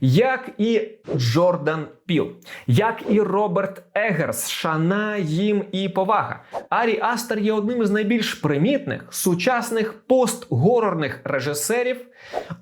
Як і Джордан Піл, як і Роберт Егерс, шана їм і повага. Арі Астер є одним із найбільш примітних сучасних постгорорних режисерів,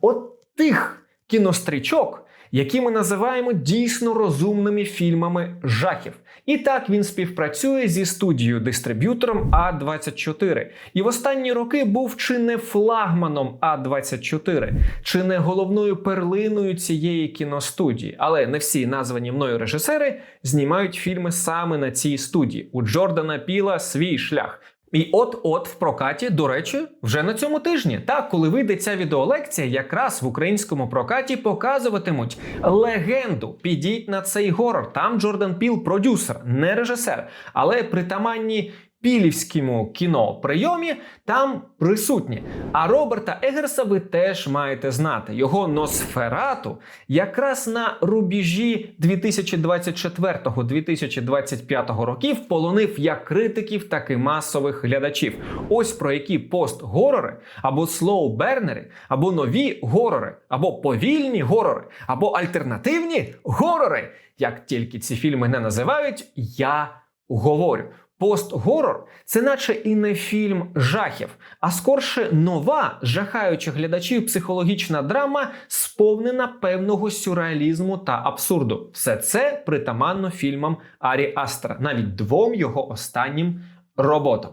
от тих кінострічок, які ми називаємо дійсно розумними фільмами жахів. І так він співпрацює зі студією дистриб'ютором А24. І в останні роки був чи не флагманом А24, чи не головною перлиною цієї кіностудії. Але не всі названі мною режисери знімають фільми саме на цій студії. У Джордана Піла свій шлях. І от-от в прокаті, до речі, вже на цьому тижні. Так, коли вийде ця відеолекція, якраз в українському прокаті показуватимуть легенду. Підіть на цей горор. Там Джордан Піл продюсер, не режисер, але притаманні. Пілівському кіно прийомі там присутні. А Роберта Егерса ви теж маєте знати. Його Носферату якраз на рубежі 2024-2025 років полонив як критиків, так і масових глядачів. Ось про які постгорори, або слоубернери, або нові горори, або повільні горори, або альтернативні горори. Як тільки ці фільми не називають, я говорю. Постгорор це наче і не фільм жахів, а скорше нова, жахаюча глядачів психологічна драма, сповнена певного сюрреалізму та абсурду. Все це притаманно фільмам Арі Астра, навіть двом його останнім роботам.